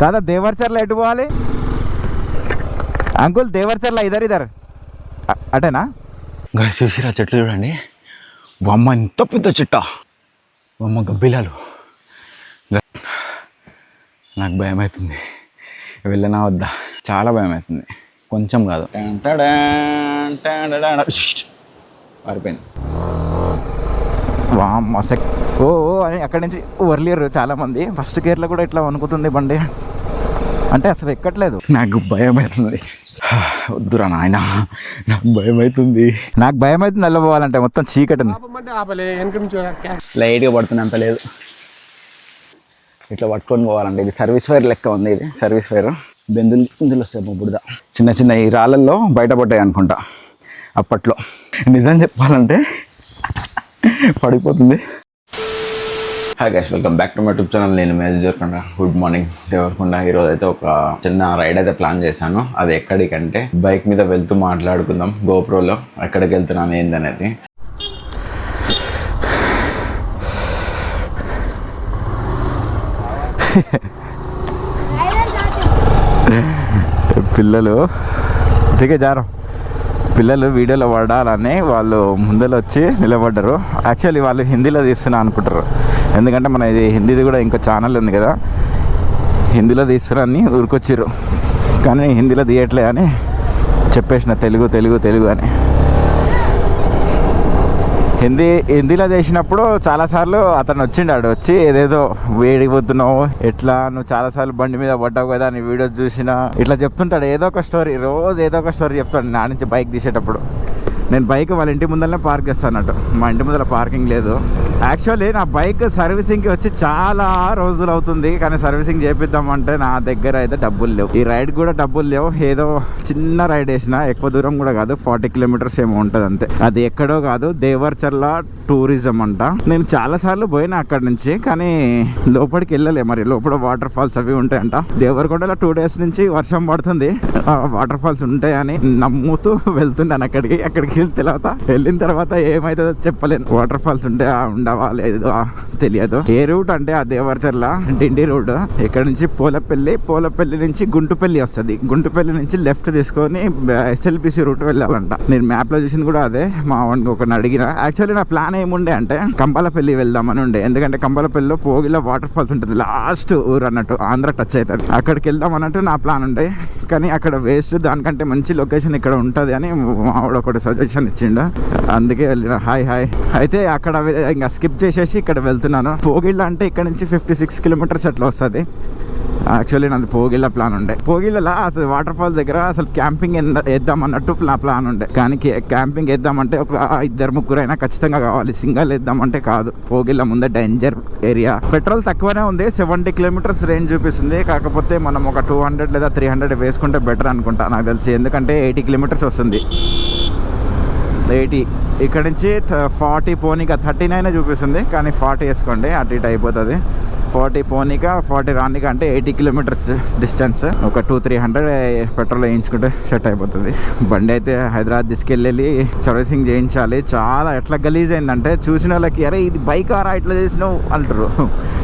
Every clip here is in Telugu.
దాదా దేవర్చర్ల ఎటు పోవాలి? అంకుల్ దేవర్చర్ల ఇదర్ ఇదర్. అటేనా? చూసిరా చెట్లు చూడండి. బొమ్మ ఎంత పెద్ద చెట్ట. బొమ్మ గబ్బిలాలు. నాకు భయం అవుతుంది వెళ్ళనా వద్దా? చాలా భయం అవుతుంది కొంచెం కాదు. పారిపోయింది వామ్మ సెక్ ఓ ఓ అని అక్కడి నుంచి వర్లియర్ చాలా మంది ఫస్ట్ గేర్లో కూడా ఇట్లా వణుకుతుంది బండి. అంటే అసలు ఎక్కట్లేదు. నాకు భయం అవుతుంది. వద్దురా నాయన నాకు భయం అవుతుంది. నాకు భయం అయితే నల్లబోవాలంటే మొత్తం చీకటి లైట్గా పడుతుంది అంత లేదు. ఇట్లా పట్టుకొని పోవాలంటే ఇది సర్వీస్ వైర్ లెక్క ఉంది ఇది సర్వీస్ వైర్ బెందులు బెందులు వస్తాయి మా బుడద చిన్న చిన్న ఈ రాళ్ళల్లో బయటపడ్డాయి అనుకుంటా. అప్పట్లో. నిజం చెప్పాలంటే పడిపోతుంది. Hi guys welcome back to my tube channel నేను మేజ్ జోర్కొండ గుడ్ మార్నింగ్ దేవరకొండ ఈరోజు అయితే ఒక చిన్న రైడ్ అయితే ప్లాన్ చేశాను. అది ఎక్కడికంటే బైక్ మీద వెళ్తూ మాట్లాడుకుందాం గోప్రోలో ఎక్కడికి వెళ్తున్నాను ఏందనేది. పిల్లలు దిగే జారం. పిల్లలు వీడియోలో పడాలని వాళ్ళు ముందర వచ్చి నిలబడ్డారు. యాక్చువల్లీ వాళ్ళు హిందీలో తీస్తున్నా అనుకుంటారు. ఎందుకంటే మన ఇది హిందీది కూడా ఇంకో ఛానల్ ఉంది కదా. హిందీలో తీస్తున్నా ఊరికొచ్చారు కానీ హిందీలో తీయట్లే అని చెప్పేసిన. తెలుగు తెలుగు తెలుగు అని. హిందీ హిందీలో చేసినప్పుడు చాలాసార్లు అతను వచ్చిండాడు వచ్చి ఏదేదో వేడిపోతున్నావు ఎట్లా? నువ్వు చాలాసార్లు బండి మీద పడ్డావు కదా నీ వీడియోస్ చూసినా. ఇట్లా చెప్తుంటాడు. ఏదో ఒక స్టోరీ రోజు ఏదో ఒక స్టోరీ చెప్తాడు నా నుంచి బైక్ తీసేటప్పుడు. నేను బైక్ వాళ్ళ ఇంటి ముందరనే పార్క్ చేస్తాను అన్నట్టు. మా ఇంటి ముందర పార్కింగ్ లేదు. యాక్చువల్లీ నా బైక్ సర్వీసింగ్కి వచ్చి చాలా రోజులు అవుతుంది. కానీ సర్వీసింగ్ చేపిద్దామంటే నా దగ్గర అయితే డబ్బులు లేవు. ఈ రైడ్ కూడా డబ్బులు లేవు. ఏదో చిన్న రైడ్ వేసిన ఎక్కువ దూరం కూడా కాదు. ఫార్టీ కిలోమీటర్స్ ఏమో ఉంటుంది అంతే. అది ఎక్కడో కాదు. దేవర్చర్ల టూరిజం అంట. నేను చాలా సార్లు పోయినా అక్కడ నుంచి కానీ లోపలికి వెళ్ళలే. మరి లోపల వాటర్ ఫాల్స్ అవి ఉంటాయంట. దేవరకొండలో టూ డేస్ నుంచి వర్షం పడుతుంది. వాటర్ ఫాల్స్ ఉంటాయని నమ్ముతూ వెళ్తున్నాను అక్కడికి అక్కడికి. వెళ్ళిన తర్వాత వెళ్ళిన తర్వాత ఏమైతుందో చెప్పలేను. వాటర్ ఫాల్స్ ఉంటే ఉండవా లేదు తెలియదు. ఏ రూట్ అంటే ఆ దేవరచర్ల డిండి రోడ్ ఇక్కడ నుంచి పోలపల్లి పోలపల్లి నుంచి గుంటుపల్లి వస్తుంది. గుంటుపల్లి నుంచి లెఫ్ట్ తీసుకొని ఎస్ఎల్పిసి రూట్ వెళ్ళాలంట. నేను మ్యాప్లో చూసింది కూడా అదే. మా వాడిని ఒకరిని అడిగిన. యాక్చువల్లీ నా ప్లాన్ ఏముండే అంటే కంపాలపల్లి వెళ్దామని ఉండే. ఎందుకంటే కంబాలపల్లిలో పోగిలో వాటర్ ఫాల్స్ ఉంటుంది. లాస్ట్ ఊరు అన్నట్టు ఆంధ్ర టచ్ అవుతుంది అక్కడికి వెళ్దాం అన్నట్టు నా ప్లాన్ ఉండే. కానీ అక్కడ వేస్ట్ దానికంటే మంచి లొకేషన్ ఇక్కడ ఉంటుంది అని మావాడు ఒకటి సజెస్ట్ ఇన్విటేషన్ ఇచ్చిండు. అందుకే వెళ్ళిన. హాయ్ హాయ్ అయితే అక్కడ ఇంకా స్కిప్ చేసేసి ఇక్కడ వెళ్తున్నాను. పోగిళ్ళ అంటే ఇక్కడ నుంచి ఫిఫ్టీ సిక్స్ కిలోమీటర్స్ అట్లా వస్తుంది. యాక్చువల్లీ నాది పోగిళ్ళ ప్లాన్ ఉండే. పోగిళ్ళలో అసలు వాటర్ ఫాల్స్ దగ్గర అసలు క్యాంపింగ్ వేద్దాం అన్నట్టు నా ప్లాన్ ఉండే. కానీ క్యాంపింగ్ వేద్దామంటే ఒక ఇద్దరు ముగ్గురు అయినా ఖచ్చితంగా కావాలి. సింగల్ వేద్దామంటే కాదు. పోగిళ్ళ ముందే డేంజర్ ఏరియా పెట్రోల్ తక్కువనే ఉంది. సెవెంటీ కిలోమీటర్స్ రేంజ్ చూపిస్తుంది. కాకపోతే మనం ఒక టూ హండ్రెడ్ లేదా త్రీ హండ్రెడ్ వేసుకుంటే బెటర్ అనుకుంటా. నాకు తెలిసి. ఎందుకంటే ఎయిటీ కిలోమీటర్స్ వస్తుంది. ఎయిటీ. ఇక్కడ నుంచి ఫార్టీ పోనీక థర్టీ నైన్ చూపిస్తుంది. కానీ ఫార్టీ వేసుకోండి. అటు ఇటు అయిపోతుంది. ఫార్టీ పోనీక ఫార్టీ రానిక అంటే ఎయిటీ కిలోమీటర్స్ డిస్టెన్స్. ఒక టూ త్రీ హండ్రెడ్ పెట్రోల్ వేయించుకుంటే సెట్ అయిపోతుంది. బండి అయితే హైదరాబాద్ తీసుకెళ్ళి సర్వీసింగ్ చేయించాలి. చాలా ఎట్లా గలీజ్ అయిందంటే చూసిన వాళ్ళకి అరే ఇది బైక్ ఆరా? ఇట్లా చేసినావు? అంటారు.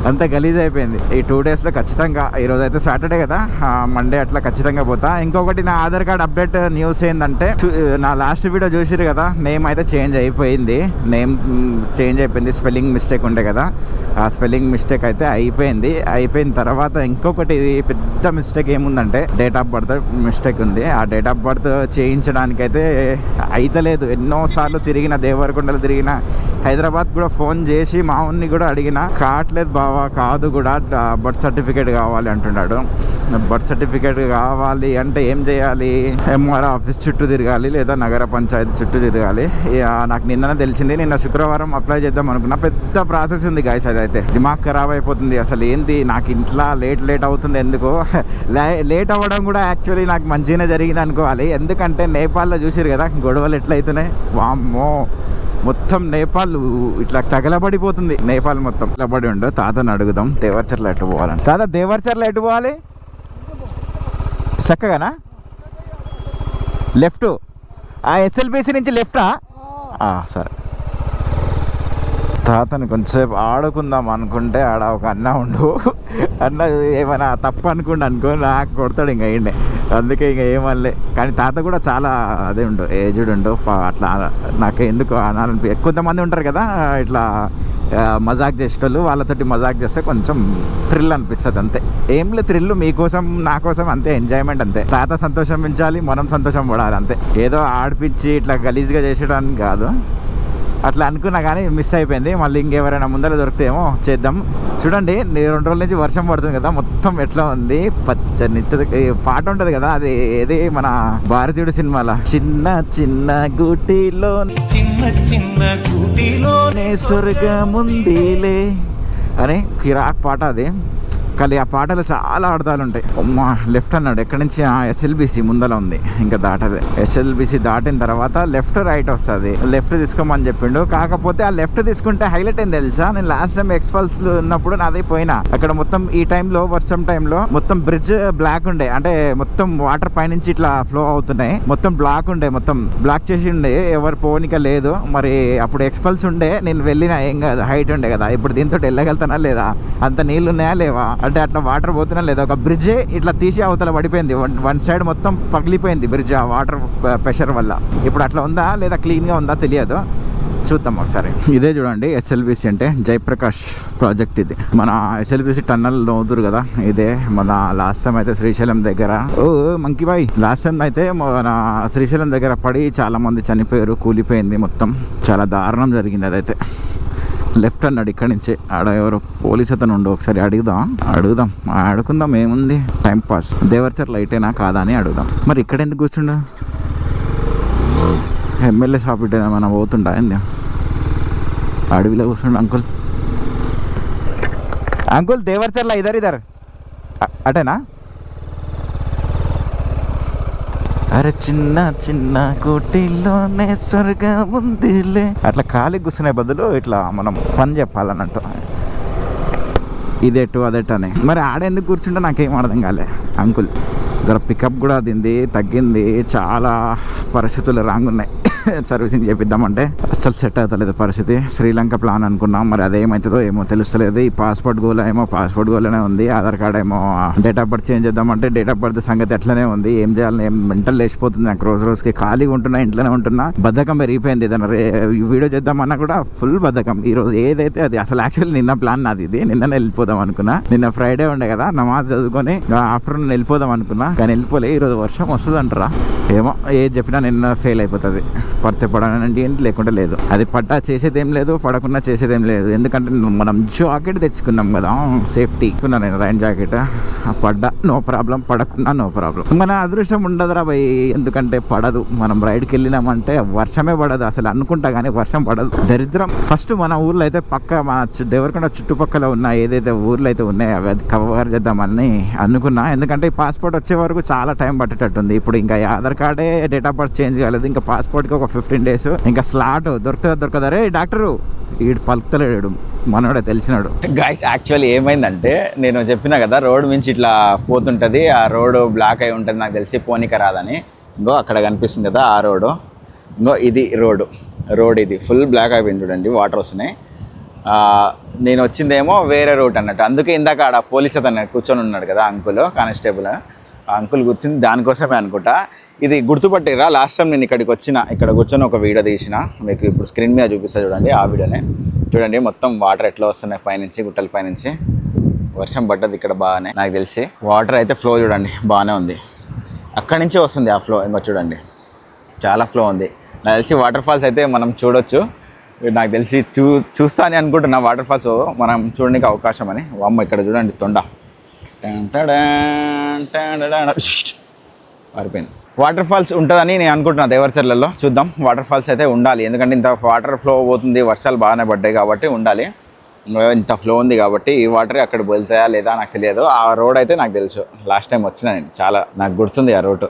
అంత గలీజ్ అయిపోయింది ఈ టూ డేస్లో ఖచ్చితంగా ఈరోజు అయితే సాటర్డే కదా మండే అట్లా ఖచ్చితంగా పోతా. ఇంకొకటి నా ఆధార్ కార్డ్ అప్డేట్ న్యూస్ ఏంటంటే చూ- నా లాస్ట్ వీడియో చూసిరు కదా నేమ్ అయితే చేంజ్ అయిపోయింది. నేమ్ చేంజ్ అయిపోయింది. స్పెల్లింగ్ మిస్టేక్ ఉండే కదా. ఆ స్పెల్లింగ్ మిస్టేక్ అయితే అయిపోయింది. అయిపోయిన తర్వాత ఇంకొకటి పెద్ద మిస్టేక్ ఏముందంటే డేట్ ఆఫ్ బర్త్ మిస్టేక్ ఉంది. ఆ డేట్ ఆఫ్ బర్త్ చేయించడానికి అయితే అయితలేదు ఎన్నోసార్లు తిరిగిన దేవరకొండలు తిరిగిన హైదరాబాద్ కూడా ఫోన్ చేసి మా ఉన్ని కూడా అడిగిన కావట్లేదు బావా కాదు కూడా బర్త్ సర్టిఫికేట్ కావాలి అంటున్నాడు. బర్త్ సర్టిఫికేట్ కావాలి అంటే ఏం చేయాలి? ఎంఆర్ ఆఫీస్ చుట్టూ తిరగాలి లేదా నగర పంచాయతీ చుట్టూ తిరగాలి. ఇక నాకు నిన్ననే తెలిసింది నిన్న శుక్రవారం అప్లై చేద్దాం అనుకున్నా పెద్ద ప్రాసెస్ ఉంది గాయస్ అదైతే. దిమాగ్ ఖరాబ్ అయిపోతుంది అసలు ఏంది? నాకు ఇంట్లో లేట్ లేట్ అవుతుంది ఎందుకు? లే- లేట్ అవ్వడం కూడా యాక్చువల్లీ నాకు మంచిగానే జరిగింది అనుకోవాలి. ఎందుకంటే నేపాల్లో చూసిరు కదా గొడవలు ఎట్లయితున్నాయి? వామ్మో! మొత్తం నేపాల్ ఇట్లా తగలబడిపోతుంది. నేపాల్ మొత్తం తగలబడి ఉండు తాతని అడుగుదాం దేవర్చర్ల ఎటు పోవాలని. తాత దేవర్చర్ల ఎటు పోవాలి? చక్కగానా? లెఫ్ట్. ఆ ఎస్ఎల్బిసి నుంచి లెఫ్టా? సరే. తాతని కొంచెంసేపు ఆడుకుందాం అనుకుంటే ఆడ ఒక అన్న ఉండు. అన్న ఏమైనా తప్పు అనుకుండు అనుకో నాకు కొడతాడు ఇంకా ఏంటి అందుకే ఇంకా ఏమనలే. కానీ తాత కూడా చాలా అదే ఉండు ఏజ్డ్ ఉండు. అట్లా నాకు ఎందుకు అనాలనిపి కొంతమంది ఉంటారు కదా ఇట్లా మజాక్ చేసేటోళ్ళు వాళ్ళతోటి మజాక్ చేస్తే కొంచెం థ్రిల్ అనిపిస్తుంది అంతే. ఏంలే థ్రిల్ మీకోసం నా కోసం అంతే ఎంజాయ్మెంట్ అంతే. తాత పెంచాలి మనం సంతోషం పడాలి అంతే. ఏదో ఆడిపించి ఇట్లా గలీజ్గా చేసేయడానికి కాదు. అట్లా అనుకున్నా కానీ మిస్ అయిపోయింది. మళ్ళీ ఇంకెవరైనా ముందర దొరికితేమో చేద్దాం. చూడండి రెండు రోజుల నుంచి వర్షం పడుతుంది కదా మొత్తం ఎట్లా ఉంది? పచ్చని చెద- ఈ పాట ఉంటది కదా అది ఏది? మన భారతీయుడు సినిమాలో? చిన్న చిన్న గూటిలో చిన్న చిన్న కూటిలోనే స్వర్గముందిలే. అని కిరాక్ పాట అది. కానీ ఆ పాటలు చాలా అర్థాలు ఉంటాయి మా లెఫ్ట్ అన్నాడు. ఎక్కడి నుంచి? ఎస్ఎల్బిసి ముందర ఉంది. ఇంకా దాటలే. ఎస్ఎల్బిసి దాటిన తర్వాత లెఫ్ట్ రైట్ వస్తుంది. లెఫ్ట్ తీసుకోమని చెప్పిండు. కాకపోతే ఆ లెఫ్ట్ తీసుకుంటే హైలైట్ ఏం తెలుసా? నేను లాస్ట్ టైం ఎక్స్పల్స్ ఉన్నప్పుడు నాది పోయినా. అక్కడ మొత్తం ఈ టైంలో వర్షం టైంలో మొత్తం బ్రిడ్జ్ బ్లాక్ ఉండే. అంటే మొత్తం వాటర్ పైనుంచి ఇట్లా ఫ్లో అవుతున్నాయి. మొత్తం బ్లాక్ ఉండే. మొత్తం బ్లాక్ చేసి ఉండే. ఎవరు పోనిక లేదు. మరి అప్పుడు ఎక్స్పల్స్ ఉండే. నేను వెళ్ళిన ఏం కాదు. హైట్ ఉండే కదా. ఇప్పుడు దీంతో వెళ్ళగలుగుతానా లేదా? అంత నీళ్ళు ఉన్నాయా లేవా? అంటే అట్లా వాటర్ పోతున్నా లేదా ఒక బ్రిడ్జే ఇట్లా తీసి అవతల పడిపోయింది. వన్ సైడ్ మొత్తం పగిలిపోయింది బ్రిడ్జ్ ఆ వాటర్ ప్రెషర్ uh, వల్ల. ఇప్పుడు అట్లా ఉందా లేదా క్లీన్గా ఉందా తెలియదు. చూద్దాం ఒకసారి. ఇదే చూడండి ఎస్ఎల్బిసి అంటే జయప్రకాష్ ప్రాజెక్ట్ ఇది. మన ఎస్ఎల్బిసి టన్నల్ నోదురు కదా ఇదే మన లాస్ట్ టైం అయితే శ్రీశైలం దగ్గర. ఓ మంకీ బాయ్ లాస్ట్ టైం అయితే మన శ్రీశైలం దగ్గర పడి చాలా మంది చనిపోయారు కూలిపోయింది మొత్తం. చాలా దారుణం జరిగింది అదైతే. లెఫ్ట్ అన్నాడు ఇక్కడి నుంచి. ఆడ ఎవరో పోలీస్ అతను ఉండు ఒకసారి అడుగుదాం. అడుగుదాం. ఆడుకుందాం ఏముంది? టైం పాస్ దేవర్చర్ లైటేనా కాదా అని అడుగుదాం. మరి ఇక్కడ ఎందుకు కూర్చుండు? ఎమ్మెల్యే షాప్ ఇట్టే మనం పోతుండా ఏంది? అడవిలో కూర్చుండు అంకుల్ అంకుల్ దేవర్చర్ల? ఇదర్ ఇదర్. అటేనా? అరే చిన్న చిన్న కోటిలోనే స్వర్గం ఉందిలే అట్లా ఖాళీ కూర్చునే బదులు ఇట్లా మనం పని చెప్పాలన్నట్టు. ఇదెటు అదెటు అని మరి ఆడేందుకు కూర్చుంటే నాకేం అర్థం కాలే అంకుల్. జర పికప్ కూడా దింది తగ్గింది చాలా పరిస్థితులు రాంగున్నాయి. సర్వీసింగ్ చేపిద్దామంటే. అస్సలు సెట్ అవుతలేదు పరిస్థితి. శ్రీలంక ప్లాన్ అనుకున్నాం. మరి అదేమవుతుందో ఏమో తెలుస్తలేదు. ఈ పాస్పోర్ట్ గోల్ ఏమో పాస్పోర్ట్ గోల్లోనే ఉంది. ఆధార్ కార్డ్ ఏమో డేట్ ఆఫ్ బర్త్ చేంజ్ చేద్దామంటే డేట్ ఆఫ్ బర్త్ సంగతి ఎట్లనే ఉంది. ఏం చేయాలని ఏం మెంటల్ లేచిపోతుంది నాకు రోజు రోజుకి. ఖాళీగా ఉంటున్నా ఇంట్లోనే ఉంటున్నా. బద్ధకం పెరిగిపోయింది ఏదైనా వీడియో చేద్దామన్నా కూడా ఫుల్ బద్ధకం. ఈ రోజు ఏదైతే అది అసలు యాక్చువల్లీ నిన్న ప్లాన్ నాది ఇది. నిన్ననే వెళ్ళిపోదాం అనుకున్నా. నిన్న ఫ్రైడే ఉండే కదా నమాజ్ చదువుకొని ఆఫ్టర్నూన్ వెళ్ళిపోదాం అనుకున్నా. కానీ వెళ్ళిపోలే ఈరోజు వర్షం వస్తుంది అంటారా ఏమో ఏది చెప్పినా నిన్న ఫెయిల్ అయిపోతుంది. పడితే పడనండి ఏంటి లేకుండా లేదు. అది పడ్డా చేసేదేం లేదు పడకుండా చేసేదేం లేదు. ఎందుకంటే మనం జాకెట్ తెచ్చుకున్నాం కదా సేఫ్టీ. కొన్నా నేను రైన్ జాకెట్. పడ్డా నో ప్రాబ్లం. పడకుండా నో ప్రాబ్లం. మన అదృష్టం ఉండదురా భయ్. ఎందుకంటే పడదు. మనం రైడ్కి వెళ్ళినామంటే వర్షమే పడదు. అసలు అనుకుంటా కానీ వర్షం పడదు. దరిద్రం. ఫస్ట్ మన ఊర్లో అయితే పక్క మన దేవరకొండ చుట్టుపక్కల ఉన్న ఏదైతే ఊర్లు అయితే ఉన్నాయో అవి కవర్ చేద్దామని అనుకున్నా. ఎందుకంటే ఈ పాస్పోర్ట్ వచ్చే వరకు చాలా టైం పట్టేటట్టుంది. ఇప్పుడు ఇంకా ఈ ఆధార్ కార్డే డేట్ ఆఫ్ బర్త్ చేంజ్ కాలేదు. ఇంకా పాస్పోర్ట్కి ఒక ఫిఫ్టీన్ డేస్ ఇంకా స్లాట్ దొరుకుతుందా దొరకదా? రే డాక్టరు వీడు పలుకుతలేడు మనోడే తెలిసినాడు. గాయస్ యాక్చువల్లీ ఏమైందంటే నేను చెప్పిన కదా రోడ్ నుంచి ఇట్లా పోతుంటుంది ఆ రోడ్ బ్లాక్ అయి ఉంటుంది నాకు తెలిసి పోనీక రాదని. ఇంకో అక్కడ కనిపిస్తుంది కదా ఆ రోడ్డు ఇంకో ఇది రోడ్డు రోడ్ ఇది. ఫుల్ బ్లాక్ అయిపోయింది చూడండి వాటర్ వస్తున్నాయి. నేను వచ్చిందేమో వేరే రూట్ అన్నట్టు. అందుకే ఇందాక ఆడ పోలీస్ అతను కూర్చొని ఉన్నాడు కదా అంకుల్ కానిస్టేబుల్. ఆ అంకుల్ కూర్చుంది దానికోసమే అనుకుంటా. ఇది గుర్తుపట్టిరా? లాస్ట్ టైం నేను ఇక్కడికి వచ్చిన ఇక్కడ కూర్చొని ఒక వీడియో తీసిన. మీకు ఇప్పుడు స్క్రీన్ మీద చూపిస్తా చూడండి ఆ వీడియోనే చూడండి మొత్తం వాటర్ ఎట్లా వస్తున్నాయి పైనుంచి గుట్టల పైనుంచి. వర్షం పడ్డది ఇక్కడ బాగానే నాకు తెలిసి. వాటర్ అయితే ఫ్లో చూడండి బాగానే ఉంది. అక్కడి నుంచే వస్తుంది ఆ ఫ్లో ఇంకా చూడండి. చాలా ఫ్లో ఉంది. నాకు తెలిసి వాటర్ ఫాల్స్ అయితే మనం చూడొచ్చు. నాకు తెలిసి చూ చూస్తా అని అనుకుంటున్నా వాటర్ ఫాల్స్ మనం చూడడానికి అవకాశం అని. అమ్మ ఇక్కడ చూడండి తొండ. పారిపోయింది. వాటర్ ఫాల్స్ ఉంటుందని నేను అనుకుంటున్నా దేవరచర్లలో చూద్దాం వాటర్ ఫాల్స్ అయితే ఉండాలి. ఎందుకంటే ఇంత వాటర్ ఫ్లో పోతుంది వర్షాలు బాగానే పడ్డాయి కాబట్టి ఉండాలి. ఇంత ఫ్లో ఉంది కాబట్టి ఈ వాటర్ అక్కడ వెళ్తాయా లేదా నాకు తెలియదు. ఆ రోడ్ అయితే నాకు తెలుసు. లాస్ట్ టైం వచ్చిన నేను చాలా నాకు గుర్తుంది ఆ రోడ్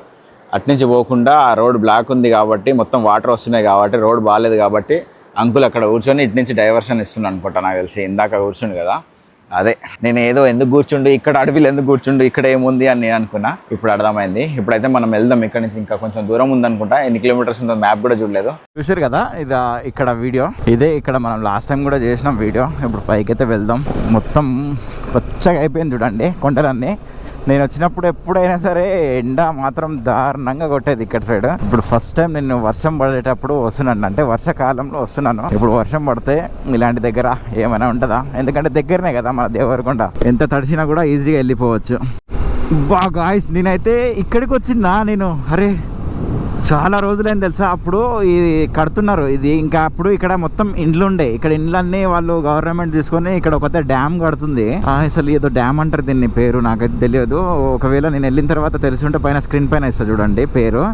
అట్నుంచి పోకుండా ఆ రోడ్ బ్లాక్ ఉంది కాబట్టి మొత్తం వాటర్ వస్తున్నాయి కాబట్టి రోడ్ బాగాలేదు కాబట్టి అంకుల్ అక్కడ కూర్చొని ఇటు నుంచి డైవర్షన్ ఇస్తున్నాను అనుకుంటా నాకు తెలిసి. ఇందాక కూర్చుండు కదా. అదే నేను ఏదో ఎందుకు కూర్చుండు ఇక్కడ అడవిలో ఎందుకు కూర్చుండు ఇక్కడ ఏముంది అని నేను అనుకున్నా. ఇప్పుడు అర్థమైంది. ఇప్పుడైతే మనం వెళ్దాం ఇక్కడ నుంచి ఇంకా కొంచెం దూరం ఉందనుకుంటా. ఎన్ని కిలోమీటర్స్ ఉందో మ్యాప్ కూడా చూడలేదు. చూసారు కదా ఇది ఇక్కడ వీడియో. ఇదే ఇక్కడ మనం లాస్ట్ టైం కూడా చేసినాం వీడియో. ఇప్పుడు పైకి అయితే వెళ్దాం. మొత్తం పచ్చగా అయిపోయింది చూడండి కొండలన్నీ. నేను వచ్చినప్పుడు ఎప్పుడైనా సరే ఎండ మాత్రం దారుణంగా కొట్టేది ఇక్కడ సైడ్. ఇప్పుడు ఫస్ట్ టైం నేను వర్షం పడేటప్పుడు వస్తున్నాను. అంటే వర్షాకాలంలో వస్తున్నాను. ఇప్పుడు వర్షం పడితే ఇలాంటి దగ్గర ఏమైనా ఉంటుందా? ఎందుకంటే దగ్గరనే కదా మన దేవరకొండ. ఎంత తడిచినా కూడా ఈజీగా వెళ్ళిపోవచ్చు. బాగా నేనైతే ఇక్కడికి వచ్చిందా నేను? అరే చాలా రోజులైంది తెలుసా? అప్పుడు ఇది కడుతున్నారు. ఇది ఇంకా అప్పుడు ఇక్కడ మొత్తం ఇండ్లు ఉండే. ఇక్కడ ఇండ్లన్నీ వాళ్ళు గవర్నమెంట్ తీసుకొని ఇక్కడ ఒక డ్యామ్ కడుతుంది. అసలు ఏదో డ్యామ్ అంటారు దీన్ని పేరు. నాకైతే తెలియదు. ఒకవేళ నేను వెళ్ళిన తర్వాత తెలిసి పైన స్క్రీన్ పైన ఇస్తా చూడండి పేరు.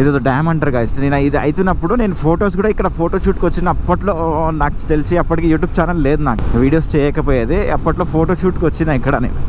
ఇదేదో డ్యామ్ అంటారు కాదు నేను ఇది అవుతున్నప్పుడు నేను ఫొటోస్ కూడా ఇక్కడ ఫోటో షూట్కి వచ్చిన అప్పట్లో నాకు తెలిసి అప్పటికి యూట్యూబ్ ఛానల్ లేదు నాకు. వీడియోస్ చేయకపోయేది. అప్పట్లో ఫోటో షూట్కి వచ్చిన ఇక్కడ నేను.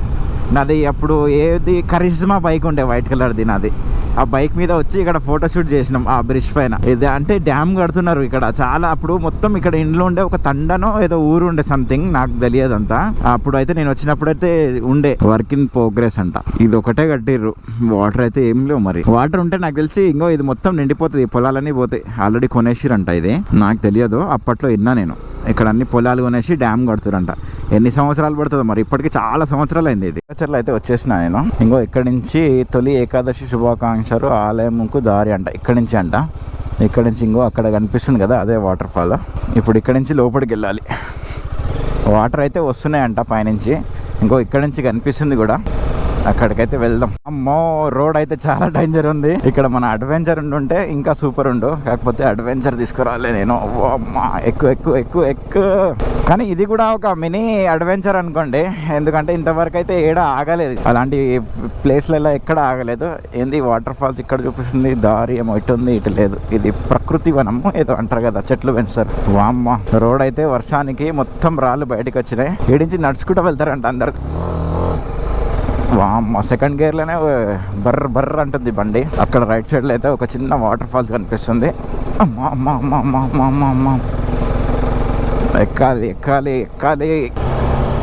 నాది అప్పుడు ఏది కరిష్మా బైక్ ఉండే వైట్ కలర్ది నాది. ఆ బైక్ మీద వచ్చి ఇక్కడ ఫోటో షూట్ చేసినాం ఆ బ్రిడ్జ్ పైన. ఇది అంటే డ్యామ్ కడుతున్నారు ఇక్కడ. చాలా అప్పుడు మొత్తం ఇక్కడ ఇండ్లు ఉండే ఒక తండనో ఏదో ఊరు ఉండే సంథింగ్ నాకు తెలియదు అంతా అప్పుడు అయితే నేను వచ్చినప్పుడు అయితే ఉండే వర్క్ ఇన్ ప్రోగ్రెస్ అంట. ఇది ఒకటే కట్టిర్రు. వాటర్ అయితే ఏం లేవు మరి. వాటర్ ఉంటే నాకు తెలిసి ఇంకో ఇది మొత్తం నిండిపోతుంది పొలాలన్నీ పోతాయి ఆల్రెడీ కొనేసిరంట ఇది. నాకు తెలియదు అప్పట్లో విన్నా నేను. ఇక్కడ అన్ని పొలాలు కొనేసి డ్యామ్ కడుతురంట. ఎన్ని సంవత్సరాలు పడుతుందో మరి ఇప్పటికి చాలా సంవత్సరాలు అయింది ఇది అయితే వచ్చేసిన నేను. ఇంకో ఇక్కడ నుంచి తొలి ఏకాదశి శుభాకాంక్షలు ఆలయంకు దారి అంట ఇక్కడ నుంచి అంట. ఇక్కడ నుంచి ఇంకో అక్కడ కనిపిస్తుంది కదా అదే వాటర్ ఫాల్ ఇప్పుడు ఇక్కడ నుంచి లోపలికి వెళ్ళాలి. వాటర్ అయితే వస్తున్నాయంట పైనుంచి. ఇంకో ఇక్కడ నుంచి కనిపిస్తుంది కూడా. అక్కడికైతే వెళ్దాం. అమ్మో రోడ్ అయితే చాలా డేంజర్ ఉంది. ఇక్కడ మన అడ్వెంచర్ ఉండుంటే ఇంకా సూపర్ ఉండు. కాకపోతే అడ్వెంచర్ తీసుకురాలే నేను. అమ్మా ఎక్కువ ఎక్కువ ఎక్కువ ఎక్కువ కానీ ఇది కూడా ఒక మినీ అడ్వెంచర్ అనుకోండి. ఎందుకంటే ఇంతవరకు అయితే ఏడ ఆగలేదు. అలాంటి ప్లేస్లలో ఎక్కడ ఆగలేదు. ఏంది వాటర్ ఫాల్స్ ఇక్కడ చూపిస్తుంది దారి ఏమో ఇటు ఉంది ఇటు లేదు. ఇది ప్రకృతి వనము ఏదో అంటారు కదా చెట్లు పెంచుతారు వామ్మ రోడ్ అయితే వర్షానికి మొత్తం రాళ్ళు బయటకు వచ్చినాయి. ఏడించి నడుచుకుంటూ వెళ్తారంట అందరు. సెకండ్ గేర్లోనే బర్ర బర్ర అంటుంది బండి. అక్కడ రైట్ సైడ్లో అయితే ఒక చిన్న వాటర్ ఫాల్స్ కనిపిస్తుంది. అమ్మా అమ్మా అమ్మా అమ్మా అమ్మా అమ్మా అమ్మా. ఎక్కాలి ఎక్కాలి ఎక్కాలి.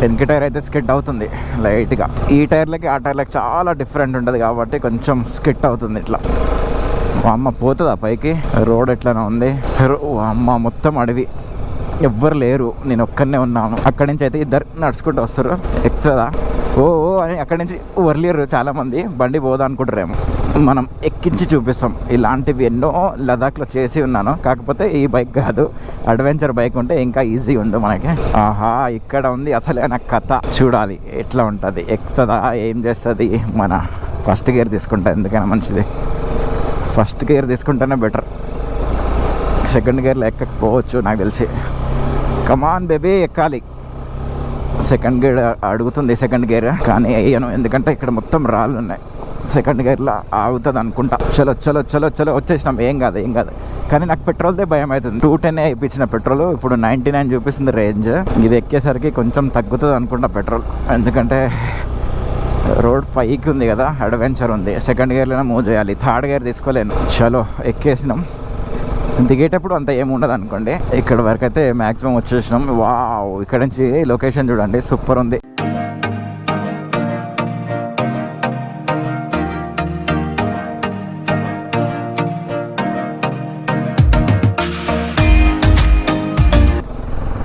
వెనక టైర్ అయితే స్కిట్ అవుతుంది లైట్గా ఈ టైర్లకి ఆ టైర్లకి చాలా డిఫరెంట్ ఉంటుంది కాబట్టి కొంచెం స్కిట్ అవుతుంది ఇట్లా. అమ్మ పోతుందా పైకి? రోడ్ ఎట్లానే ఉంది. రో- అమ్మ మొత్తం అడవి. ఎవ్వరు లేరు నేను ఒక్కనే ఉన్నాను. అక్కడి నుంచి అయితే ఇద్దరు నడుచుకుంటూ వస్తారు. ఎక్కుతుందా ఓ ఓ అని అక్కడి నుంచి వర్లేరు చాలామంది. బండి పోదా అనుకుంటారేమో మనం ఎక్కించి చూపిస్తాం. ఇలాంటివి ఎన్నో లదాఖ్లో చేసి ఉన్నాను. కాకపోతే ఈ బైక్ కాదు. అడ్వెంచర్ బైక్ ఉంటే ఇంకా ఈజీ ఉండు మనకి. ఆహా ఇక్కడ ఉంది అసలైన కథ. చూడాలి ఎట్లా ఉంటుంది ఎక్కుతుందా ఏం చేస్తుంది మన ఫస్ట్ గేర్ తీసుకుంటా ఎందుకైనా మంచిది. ఫస్ట్ గేర్ తీసుకుంటేనే బెటర్. సెకండ్ గేర్లో ఎక్కకపోవచ్చు నాకు తెలిసి. కమాన్ బేబీ ఎక్కాలి. సెకండ్ గేర్ అడుగుతుంది సెకండ్ గేర్ కానీ వేయను ఎందుకంటే ఇక్కడ మొత్తం రాళ్ళు ఉన్నాయి. సెకండ్ గేర్లో ఆగుతుంది అనుకుంటా. చలో చలో చలో చలో వచ్చేసినాం. ఏం కాదు ఏం కాదు. కానీ నాకు పెట్రోల్దే భయం అవుతుంది. టూ టెన్ ఇప్పించిన పెట్రోల్ ఇప్పుడు నైంటీ నైన్ చూపిస్తుంది రేంజ్ ఇది ఎక్కేసరికి కొంచెం తగ్గుతుంది అనుకుంటా పెట్రోల్. ఎందుకంటే రోడ్ పైకి ఉంది కదా అడ్వెంచర్ ఉంది. సెకండ్ గేర్లోనే మూవ్ చేయాలి. థర్డ్ గేర్ తీసుకోలేను. చలో ఎక్కేసినాం. దిగేటప్పుడు అంత ఏమి ఉండదు అనుకోండి. ఇక్కడ వరకు అయితే మ్యాక్సిమం వచ్చేసినాం. వావ్ ఇక్కడ నుంచి లొకేషన్ చూడండి. సూపర్ ఉంది.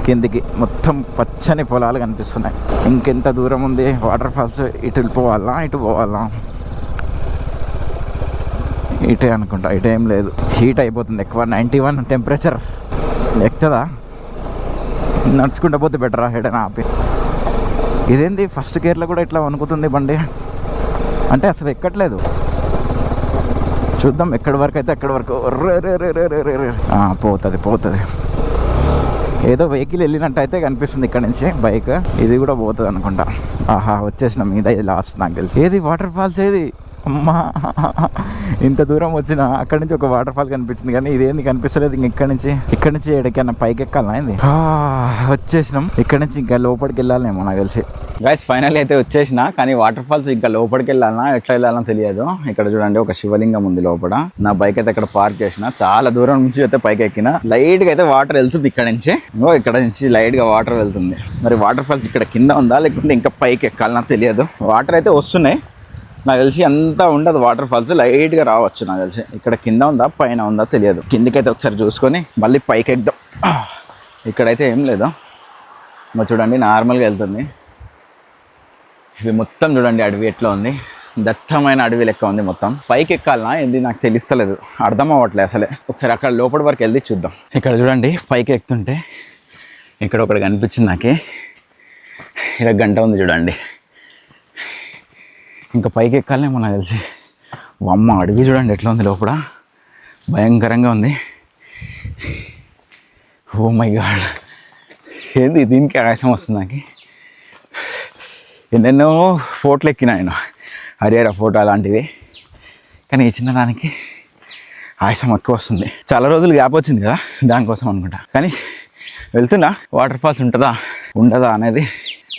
కిందికి మొత్తం పచ్చని పొలాలు కనిపిస్తున్నాయి. ఇంకెంత దూరం ఉంది? వాటర్ ఫాల్స్ ఇటు వెళ్ళిపోవాలా? ఇటు పోవాలా? ఇటే అనుకుంటా ఇటే ఏం లేదు. హీట్ అయిపోతుంది ఎక్కువ నైంటీ వన్ టెంపరేచర్ ఎక్కుతుందా? నడుచుకుంటా పోతే బెటరా హెడన ఆపి. ఇదేంది ఫస్ట్ గేర్లో కూడా ఇట్లా వణుకుతుంది బండి? అంటే అసలు ఎక్కట్లేదు. చూద్దాం ఎక్కడి వరకు అయితే అక్కడి వరకు. పోతుంది పోతుంది. ఏదో వెహికల్ వెళ్ళినట్టు అయితే కనిపిస్తుంది ఇక్కడ నుంచి బైక్ ఇది కూడా పోతుంది అనుకుంటా. ఆహా వచ్చేసినాం ఇదే లాస్ట్ నాకు తెలిసి. ఏది వాటర్ ఫాల్స్ ఏది? అమ్మా. ఇంత దూరం వచ్చిన అక్కడి నుంచి ఒక వాటర్ ఫాల్ కనిపించింది కానీ ఇదేంది కనిపిస్తలేదు ఇంక ఇక్కడ నుంచి. ఇక్కడ నుంచి ఎక్కడికైనా పైకి ఎక్కాలా ఏంది వచ్చేసినాం. ఇక్కడ నుంచి ఇంకా లోపలికి వెళ్ళాలేమో నాకు తెలిసి. గైస్ ఫైనల్ అయితే వచ్చేసిన కానీ వాటర్ ఫాల్స్ ఇంకా లోపలికి వెళ్ళాలన్నా ఎట్లా వెళ్ళాలన్నా తెలియదు. ఇక్కడ చూడండి ఒక శివలింగం ఉంది లోపల. నా బైక్ అయితే ఇక్కడ పార్క్ చేసిన. చాలా దూరం నుంచి అయితే పైకి ఎక్కిన. లైట్గా అయితే వాటర్ వెళ్తుంది ఇక్కడ నుంచి. ఇంకో ఇక్కడ నుంచి లైట్గా వాటర్ వెళ్తుంది. మరి వాటర్ ఫాల్స్ ఇక్కడ కింద ఉందా లేకుంటే ఇంకా పైకి ఎక్కాలన్నా తెలియదు. వాటర్ అయితే వస్తున్నాయి. నాకు తెలిసి అంతా ఉండదు. వాటర్ ఫాల్స్ లైట్గా రావచ్చు నాకు తెలిసి. ఇక్కడ కింద ఉందా పైన ఉందా తెలియదు. కిందకైతే ఒకసారి చూసుకొని మళ్ళీ పైకి ఎక్కుదాం. ఇక్కడైతే ఏం లేదు. మరి చూడండి నార్మల్గా వెళ్తుంది. ఇది మొత్తం చూడండి అడవి ఎట్లా ఉంది. దట్టమైన అడవి లెక్క ఉంది మొత్తం. పైకి ఎక్కాలనా ఏంది నాకు తెలుస్తలేదు. అర్థం అవ్వట్లేదు అసలే. ఒకసారి అక్కడ లోపల వరకు వెళ్ళి చూద్దాం. ఇక్కడ చూడండి పైకి ఎక్కుతుంటే ఇక్కడ ఒకటి కనిపించింది నాకే. ఇక్కడ గంట ఉంది చూడండి. ఇంకా పైకి ఎక్కాలేమో నాకు తెలిసి. అమ్మ అడవి చూడండి ఎట్లా ఉంది లోపల. భయంకరంగా ఉంది. ఓ మై గాడ్ ఏంది దీనికి ఆకాశం వస్తుంది నాకు? ఎన్నెన్నో ఫోటోలు ఎక్కిన ఆయన హరిహర ఫోటో అలాంటివి. కానీ ఈ చిన్నదానికి ఆయాసం ఎక్కువ వస్తుంది. చాలా రోజులు గ్యాప్ వచ్చింది కదా దానికోసం అనుకుంటా. కానీ వెళ్తున్నా వాటర్ ఫాల్స్ ఉంటుందా? ఉండదా అనేది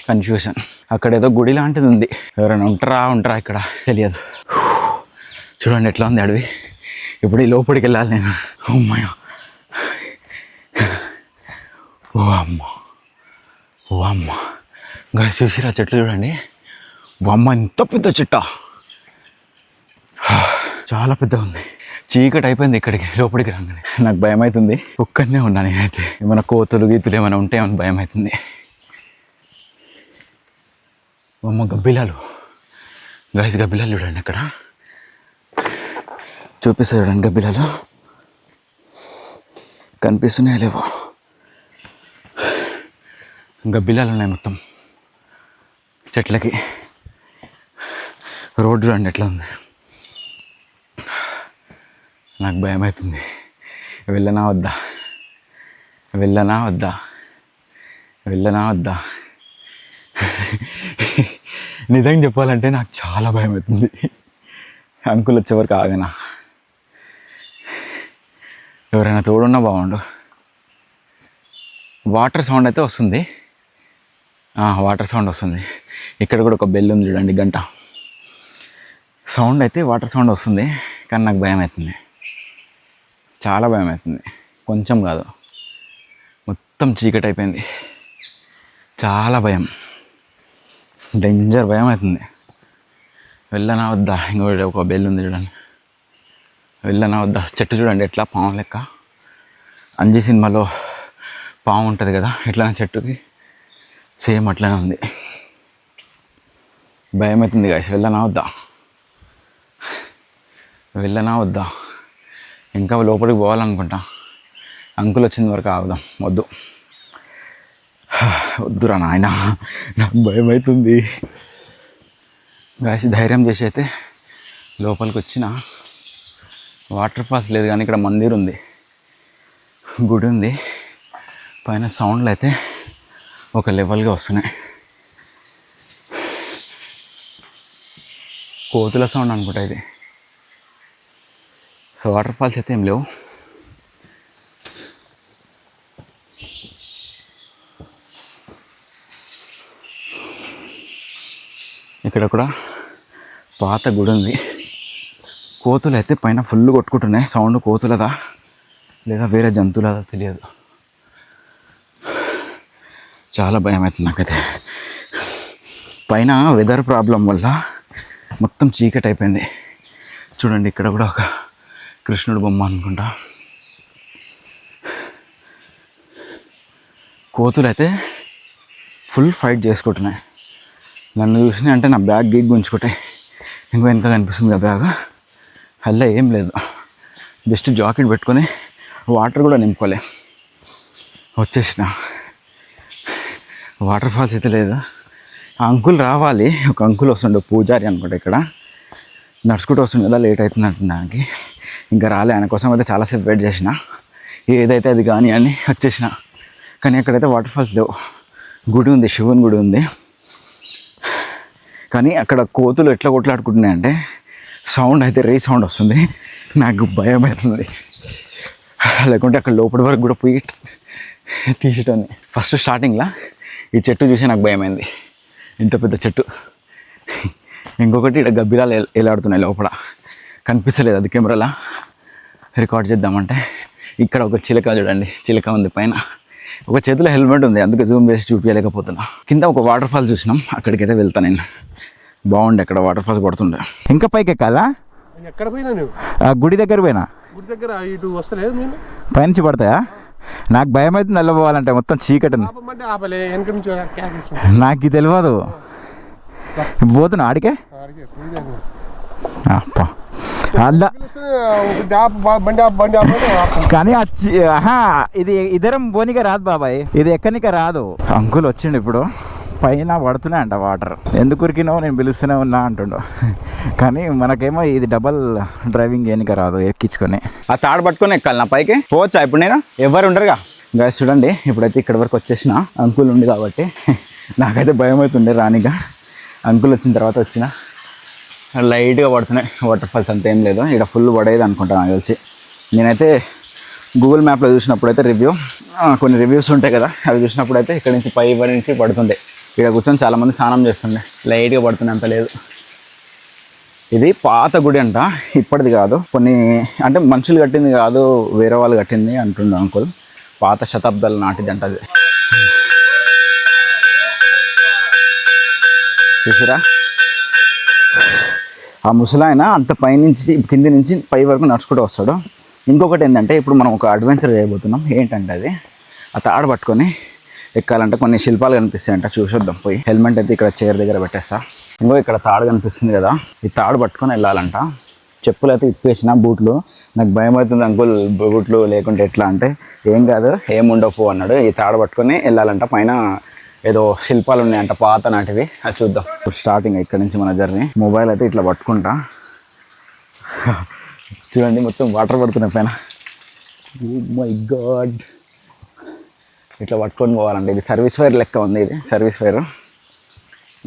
కన్ఫ్యూషన్ అక్కడ ఏదో గుడి లాంటిది ఉంది. ఎవరైనా ఉంటారా? ఉంటారా ఇక్కడ? తెలియదు. చూడండి ఎట్లా ఉంది అడవి. ఇప్పుడు ఈ లోపలికి వెళ్ళాలి నేను. అమ్మయ్య. ఓ అమ్మ. ఓ అమ్మ. ఇంకా చూసిరా చెట్లు చూడండి. ఓ అమ్మ ఎంత పెద్ద చెట్ట. చాలా పెద్ద ఉంది. చీకటి అయిపోయింది ఇక్కడికి లోపలికి రాగానే. నాకు భయం అవుతుంది ఒక్కనే ఉన్నా నేనైతే. ఏమైనా కోతులు గీతులు ఏమైనా ఉంటాయేమని భయం అవుతుంది అమ్మ గబ్బిలాలు. గాయస్ గబ్బిలాలు చూడండి అక్కడ. చూపిస్తా చూడండి గబ్బిలాలు. కనిపిస్తున్నాయా లేవో? గబ్బిలాలు ఉన్నాయి మొత్తం. చెట్లకి. రోడ్డు చూడండి ఎట్లా ఉంది. నాకు భయం అవుతుంది. వెళ్ళనా వద్దా? వెళ్ళనా వద్దా? వెళ్ళనా వద్దా? నిజంగా చెప్పాలంటే నాకు చాలా భయం అవుతుంది. అంకుల్ వచ్చేవరకు ఆగనా? ఎవరైనా తోడున్నా బాగుండు. వాటర్ సౌండ్ అయితే వస్తుంది. వాటర్ సౌండ్ వస్తుంది. ఇక్కడ కూడా ఒక బెల్ ఉంది చూడండి గంట. సౌండ్ అయితే వాటర్ సౌండ్ వస్తుంది కానీ నాకు భయం అవుతుంది. చాలా భయం అవుతుంది. కొంచెం కాదు. మొత్తం చీకటి అయిపోయింది. చాలా భయం. డేంజర్ భయం అవుతుంది. వెళ్ళనా వద్దా? ఇంకోటి ఒక బెల్ ఉంది చూడండి. వెళ్ళనా వద్దా? చెట్టు చూడండి ఎట్లా? పాము లెక్క. అంజి సినిమాలో పాము ఉంటుంది కదా ఎట్లా చెట్టుకి? సేమ్ అట్లనే ఉంది. భయం అవుతుంది కాసి వెళ్ళనా వద్దా? వెళ్ళనా వద్దా? ఇంకా లోపలికి పోవాలనుకుంటా. అంకుల్ వచ్చిన వరకు ఆగుదాం. వద్దు. వద్దురా నాయన. నాకు భయం అవుతుంది గాయస్ ధైర్యం చేసి అయితే లోపలికి వచ్చిన వాటర్ ఫాల్స్ లేదు కానీ ఇక్కడ మందిర్ ఉంది గుడి ఉంది. పైన సౌండ్లు అయితే ఒక లెవెల్గా వస్తున్నాయి. కోతుల సౌండ్ అనుకుంటా ఇది. వాటర్ ఫాల్స్ అయితే ఏం లేవు. ఇక్కడ కూడా పాత గుడి ఉంది. కోతులు అయితే పైన ఫుల్ కొట్టుకుంటున్నాయి. సౌండ్ కోతులదా? లేదా వేరే జంతువులదా తెలియదు. చాలా భయం అవుతుంది నాకైతే. పైన వెదర్ ప్రాబ్లం వల్ల మొత్తం చీకటి అయిపోయింది. చూడండి ఇక్కడ కూడా ఒక కృష్ణుడు బొమ్మ అనుకుంటా. కోతులు అయితే ఫుల్ ఫైట్ చేసుకుంటున్నాయి. నన్ను చూసిన అంటే నా బ్యాగ్ గీక్ గుంజుకుంటాయి ఇంకో వెనక కనిపిస్తుంది కదా బ్యాగ్. అలా ఏం లేదు. జస్ట్ జాకెట్ పెట్టుకొని వాటర్ కూడా నింపుకోలే. వచ్చేసిన. వాటర్ ఫాల్స్ అయితే లేదు? ఆ అంకుల్ రావాలి. ఒక అంకుల్ వస్తుండే పూజారి అనుకుంటా ఇక్కడ. నడుచుకుంటూ వస్తుండే కదా లేట్ అవుతుంది అంటున్నానికి. ఇంకా రాలే ఆయన కోసం అయితే చాలాసేపు వెయిట్ చేసిన. ఏదైతే అది కానీ అని వచ్చేసిన. కానీ అక్కడైతే వాటర్ ఫాల్స్ లేవు. గుడి ఉంది శివుని గుడి ఉంది. కానీ అక్కడ కోతులు ఎట్లా కొట్లాడుకుంటున్నాయంటే సౌండ్ అయితే రీ సౌండ్ వస్తుంది. నాకు భయం అవుతుంది లేకుంటే అక్కడ లోపలి వరకు కూడా పోయి తీసేటోని. ఫస్ట్ స్టార్టింగ్లో ఈ చెట్టు చూసి నాకు భయమైంది. ఇంత పెద్ద చెట్టు. ఇంకొకటి ఇక్కడ గబ్బిలాలు వేలాడుతున్నాయి ఎలాడుతున్నాయి లోపల. కనిపిస్తలేదు అది కెమెరాలో. రికార్డ్ చేద్దామంటే. ఇక్కడ ఒక చిలక చూడండి. చిలక ఉంది పైన. ఒక చేతిలో హెల్మెట్ ఉంది అందుకే జూమ్ చేసి చూపించలేకపోతున్నా కింద ఒక వాటర్ ఫాల్ చూసినాం అక్కడికైతే వెళ్తాను నేను. బాగుండే అక్కడ వాటర్ ఫాల్స్ పడుతుండే ఇంకా పైకి ఎక్కాలా ఎక్కడ పోయినా నువ్వు ఆ గుడి దగ్గర పోయినా? గుడి దగ్గర ఇటు వస్తలేదు నేను. పైనుంచి పడతాయా? నాకు భయం అవుతుంది వెళ్ళబోవాలంటే మొత్తం చీకటి నాకు ఇది తెలియదు పోతున్నా ఆడికే. అప్పా అంటే. కానీ ఇది ఇద్దరం పోనీక రాదు బాబాయ్. ఇది ఎక్కనిక రాదు. అంకుల్ వచ్చిండు ఇప్పుడు. పైన పడుతున్నాయంట వాటర్. ఎందుకు ఉరికినావు? నేను పిలుస్తూనే ఉన్నా అంటుండు. కానీ మనకేమో ఇది డబల్ డ్రైవింగ్ చేయనిక రాదు ఎక్కించుకొని. ఆ తాడు పట్టుకొని ఎక్కాలి నా పైకి. పోవచ్చా ఇప్పుడు నేను? ఎవరు ఉండరుగా? గాయస్ చూడండి. ఇప్పుడైతే ఇక్కడ వరకు వచ్చేసిన. అంకుల్ ఉంది కాబట్టి. నాకైతే భయం అవుతుండే రానిగా అంకుల్ వచ్చిన తర్వాత వచ్చిన. లైట్గా పడుతున్నాయి. వాటర్ ఫాల్స్ అంత ఏం లేదు. ఇక్కడ ఫుల్ పడేది అనుకుంటాను నాకు తెలిసి. నేనైతే గూగుల్ మ్యాప్లో చూసినప్పుడు అయితే రివ్యూ కొన్ని రివ్యూస్ ఉంటాయి కదా. అవి చూసినప్పుడు అయితే ఇక్కడ నుంచి పై పడి నుంచి పడుతుండే. ఇక్కడ కూర్చొని చాలామంది స్నానం చేస్తుండే. లైట్గా పడుతుంది అంత లేదు. ఇది పాత గుడి అంట. ఇప్పటిది కాదు. కొన్ని అంటే మనుషులు కట్టింది కాదు వేరే వాళ్ళు కట్టింది అంటుండే అంకుల్. పాత శతాబ్దాల నాటిది అంట అది. చూసిరా? ఆ ముసలాయన అంత పైనుంచి కింది నుంచి పై వరకు నడుచుకుంటూ వస్తాడు. ఇంకొకటి ఏంటంటే ఇప్పుడు మనం ఒక అడ్వెంచర్ చేయబోతున్నాం. ఏంటంటే అది? ఆ తాడు పట్టుకొని ఎక్కాలంటే కొన్ని శిల్పాలు కనిపిస్తాయంట. చూసొద్దాం పోయి. హెల్మెట్ అయితే ఇక్కడ చైర్ దగ్గర పెట్టేస్తా. ఇంకో ఇక్కడ తాడు కనిపిస్తుంది కదా. ఈ తాడు పట్టుకొని వెళ్ళాలంట. చెప్పులు అయితే ఇప్పేసిన బూట్లు. నాకు భయం అవుతుంది అంకుల్ బూట్లు లేకుంటే ఎట్లా అంటే ఏం కాదు ఏముండవు అన్నాడు. ఈ తాడు పట్టుకొని వెళ్ళాలంట. పైన ఏదో శిల్పాలు ఉన్నాయంట పాత నాటివి. అది చూద్దాం. ఇప్పుడు స్టార్టింగ్ ఇక్కడ నుంచి మన జర్నీ మొబైల్ అయితే ఇట్లా పట్టుకుంటా. చూడండి మొత్తం వాటర్ పడుతున్నాయి పైన. Oh మై గాడ్ ఇట్లా పట్టుకొని పోవాలంటే ఇది సర్వీస్ వైర్ లెక్క ఉంది ఇది సర్వీస్ వైర్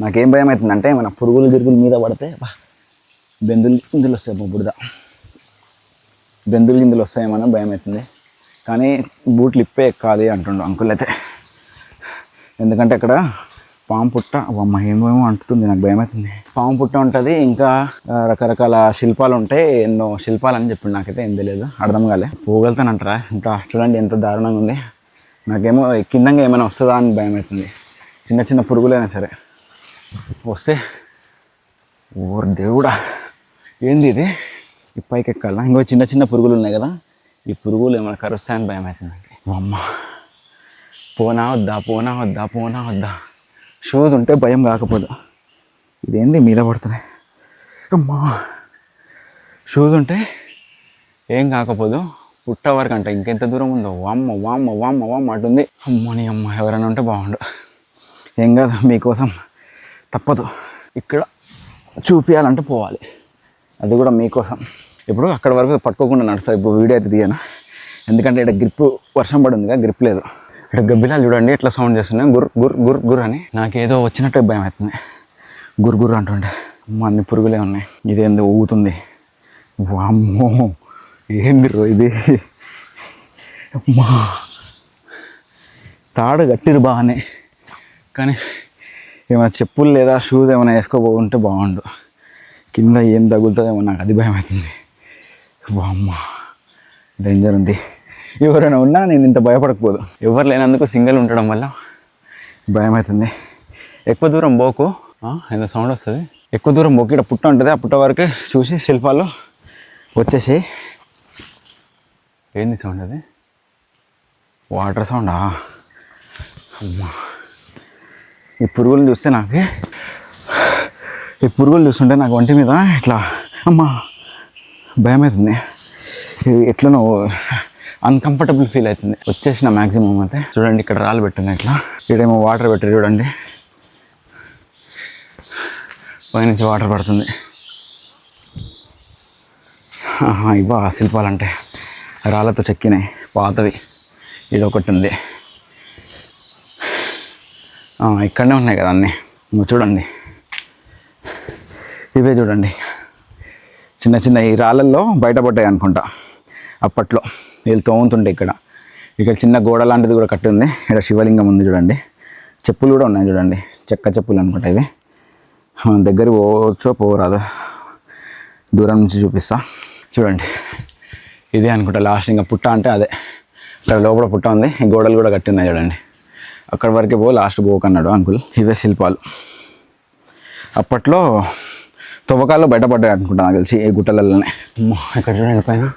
నాకేం భయం అవుతుందంటే మన పురుగులు గిరుగుల మీద పడితే బెందులు గిందులు వస్తాయి బుడిద బెందులు గిందులు వస్తాయేమని భయం అవుతుంది. కానీ బూట్లు ఇప్పే ఎక్కాలి అంటుండు అంకుల్ అయితే. ఎందుకంటే అక్కడ పాము పుట్ట అమ్మ ఏమేమో అంటుతుంది నాకు భయం అవుతుంది పాము పుట్ట ఉంటుంది ఇంకా రకరకాల శిల్పాలు ఉంటాయి ఎన్నో శిల్పాలు అని చెప్పిండు నాకైతే ఏం తెలియదు అర్థం కాలే. పోగలుగుతానంటారా? ఇంత చూడండి ఎంత దారుణంగా ఉంది. నాకేమో కిందంగా ఏమైనా వస్తుందా అని భయం అవుతుంది చిన్న చిన్న పురుగులైనా సరే. వస్తే ఓరు దేవుడా ఏంది ఇది? ఈ పైకి ఎక్కాలా ఇంకో చిన్న చిన్న పురుగులు ఉన్నాయి కదా ఈ పురుగులు ఏమైనా కరుస్తాయని భయం అవుతుంది నాకు. అమ్మ పోనా వద్దా పోనా వద్దా పోనా వద్దా? షూస్ ఉంటే భయం కాకపోదు. ఇదేంది మీద పడుతున్నాయి? అమ్మా! షూస్ ఉంటే ఏం కాకపోదు. పుట్ట వరకు అంట ఇంకెంత దూరం ఉందో. వామ్మ వామ్మ వామ్మ వామ్మ అటుంది. అమ్మని అమ్మ ఎవరైనా ఉంటే బాగుండు. ఏం కాదు మీకోసం తప్పదు. ఇక్కడ చూపించాలంటే పోవాలి. అది కూడా మీకోసం. ఇప్పుడు అక్కడ వరకు పట్టుకోకుండా నడుస్తా ఇప్పుడు వీడియో అయితే తీయను. ఎందుకంటే ఇక్కడ గ్రిప్ వర్షం పడిందిగా గ్రిప్ లేదు. ఇక్కడ గబ్బిలాలు చూడండి ఎట్లా సౌండ్ చేస్తున్నాయి. గుర్ గుర్ గుర్ గుర్ అని. నాకేదో వచ్చినట్టు భయం అవుతుంది. గుర్ గుర్ అంటుండే అమ్మ, అన్ని పురుగులే ఉన్నాయి. ఇదేందో ఊగుతుంది. వామ్మో ఏంది రో ఇది? అమ్మా. తాడు కట్టిరు బాగానే. కానీ ఏమైనా చెప్పులు లేదా షూస్ ఏమైనా వేసుకోబోతుంటే బాగుండు. కింద ఏం తగులుతుందేమో నాకు అది భయం అవుతుంది. వామ్మ డేంజర్ ఉంది. ఎవరైనా ఉన్నా నేను ఇంత భయపడకపోదు. ఎవరు లేనందుకు సింగిల్ ఉండడం వల్ల? భయం అవుతుంది ఎక్కువ దూరం పోకు. ఏదో సౌండ్ వస్తుంది. ఎక్కువ దూరం పోకు. ఇక్కడ పుట్ట ఉంటుంది. ఆ పుట్ట వరకు చూసి శిల్పాలు వచ్చేసి ఏంది సౌండ్ అది? వాటర్ సౌండా అమ్మా. ఈ పురుగులు చూస్తే నాకు ఈ పురుగులు చూస్తుంటే నాకు ఒంటి మీద ఇట్లా అమ్మా భయం అవుతుంది ఎట్లనో అన్కంఫర్టబుల్ ఫీల్ అవుతుంది. వచ్చేసిన మ్యాక్సిమం అయితే చూడండి ఇక్కడ రాళ్ళు పెట్టింది ఇట్లా ఇక్కడేమో వాటర్ పెట్టారు చూడండి. పైనుంచి వాటర్ పడుతుంది. ఇవా ఆ శిల్పాలంటే. రాళ్ళతో చెక్కినాయి పాతవి. ఇది ఒకటి ఉంది ఇక్కడనే ఉన్నాయి కదా అన్నీ. ఇంకో చూడండి. ఇవే చూడండి. చిన్న చిన్న ఈ రాళ్ళల్లో బయటపడ్డాయి అనుకుంటా. అప్పట్లో. వీళ్ళు తోముతుంటాయి ఇక్కడ. ఇక్కడ చిన్న గోడ లాంటిది కూడా కట్టి ఉంది ఇక్కడ శివలింగం ఉంది చూడండి. చెప్పులు కూడా ఉన్నాయి చూడండి. చెక్క చెప్పులు అనుకుంటా ఇవి. మన దగ్గర పోవచ్చో పోరాదు దూరం నుంచి చూపిస్తా. చూడండి. ఇదే అనుకుంటా లాస్ట్. ఇంకా పుట్ట అంటే అదే. ఇక్కడ లోపల పుట్ట ఉంది. ఈ గోడలు కూడా కట్టి ఉన్నాయి చూడండి. అక్కడ వరకే పో లాస్ట్ పోకన్నాడు అంకుల్. ఇవే శిల్పాలు. అప్పట్లో తువ్వకాల్లో బయటపడ్డాయి అనుకుంటా నాకు తెలిసి ఈ గుట్టలలోనే. ఇక్కడ చూడండి పైన?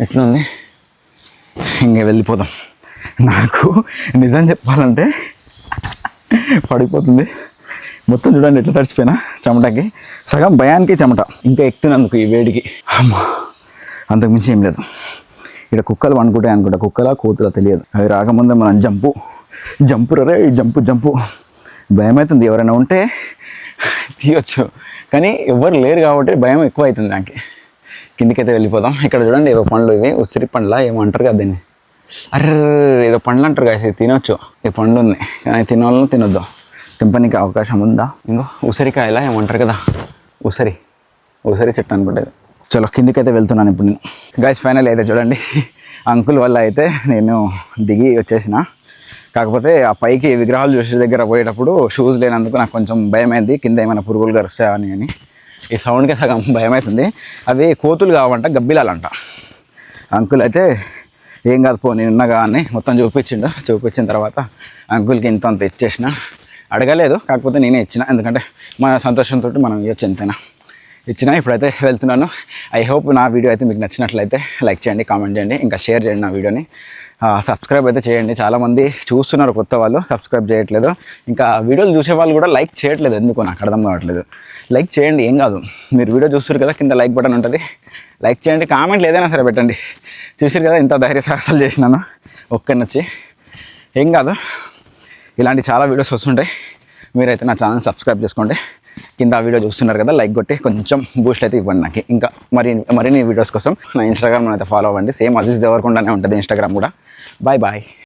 ఎట్లుంది? ఇంకా వెళ్ళిపోదాం. నాకు నిజం చెప్పాలంటే పడిపోతుంది. మొత్తం చూడండి ఎట్లా తడిచిపోయినా చెమటకి. సగం భయానికి చెమట. ఇంకా ఎక్కుతున్నందుకు ఈ వేడికి. అమ్మా అంతకుమించి ఏం లేదు. ఇక్కడ కుక్కలు పండుకుంటాయి అనుకుంటా. కుక్కల కోతుల తెలియదు. అవి రాకముందే మనం జంపు. జంపు రే జంపు జంపు. భయం అవుతుంది ఎవరైనా ఉంటే తీయొచ్చు. కానీ ఎవరు లేరు కాబట్టి భయం ఎక్కువ అవుతుంది దానికి కిందికైతే వెళ్ళిపోదాం. ఇక్కడ చూడండి ఏదో పండ్లు ఇవి. ఉసిరి పండ్ల ఏమంటారు కదా దీన్ని. అర్రే ఏదో పండ్లు అంటారు కదా ఇది తినొచ్చు. ఈ పండు ఉంది. కానీ తినాలను తినొద్దు. తెంపనికి అవకాశం ఉందా? ఇంకో ఉసిరికాయలా ఏమంటారు కదా. ఉసిరి. ఉసిరి చెట్టు అనుకుంటా చలో కిందికైతే వెళ్తున్నాను ఇప్పుడు నేను. గాయస్ ఫైనల్ అయితే చూడండి. అంకుల్ వల్ల అయితే నేను దిగి వచ్చేసిన. కాకపోతే ఆ పైకి విగ్రహాలు చూసే దగ్గర పోయేటప్పుడు షూస్ లేనందుకు నాకు కొంచెం భయం అయింది కింద ఏమైనా పురుగులు కరుస్తాయని అని. ఈ సౌండ్కి సగం భయం అవుతుంది అవి కోతులు కావంట గబ్బిలాలంట. అంకుల్ అయితే ఏం కాదు పో నేను కానీ మొత్తం చూపించిండు. చూపించిన తర్వాత అంకుల్కి ఇంత అంత ఇచ్చేసిన. అడగలేదు కాకపోతే నేనే ఇచ్చిన. ఎందుకంటే మన సంతోషంతో మనం ఇవ్వచ్చు ఎంతైనా. ఇచ్చిన ఇప్పుడైతే వెళ్తున్నాను. ఐ హోప్ నా వీడియో అయితే మీకు నచ్చినట్లయితే లైక్ చేయండి కామెంట్ చేయండి ఇంకా షేర్ చేయండి నా వీడియోని. సబ్స్క్రైబ్ అయితే చేయండి. చాలామంది చూస్తున్నారు కొత్త వాళ్ళు సబ్స్క్రైబ్ చేయట్లేదు. ఇంకా వీడియోలు చూసే వాళ్ళు కూడా లైక్ చేయట్లేదు. ఎందుకు నాకు అర్థం కావట్లేదు. లైక్ చేయండి ఏం కాదు. మీరు వీడియో చూస్తారు కదా కింద లైక్ బటన్ ఉంటుంది. లైక్ చేయండి కామెంట్లు ఏదైనా సరే పెట్టండి. చూసారు కదా ఇంత ధైర్య సాహసాలు చేసినాను. ఒక్కరినొచ్చి ఏం కాదు. ఇలాంటి చాలా వీడియోస్ వస్తుంటాయి. మీరైతే నా ఛానల్ సబ్స్క్రైబ్ చేసుకోండి. కింద వీడియో చూస్తున్నారు కదా లైక్ కొట్టి కొంచెం బూస్ట్ అయితే ఇవ్వండి నాకు. ఇంకా మరి మరిన్ని వీడియోస్ కోసం నా ఇన్స్టాగ్రామ్ అయితే ఫాలో అవ్వండి. సేమ్ అజీజ్ దేవరకుండానే ఉంటుంది ఇన్స్టాగ్రామ్ కూడా. Bye bye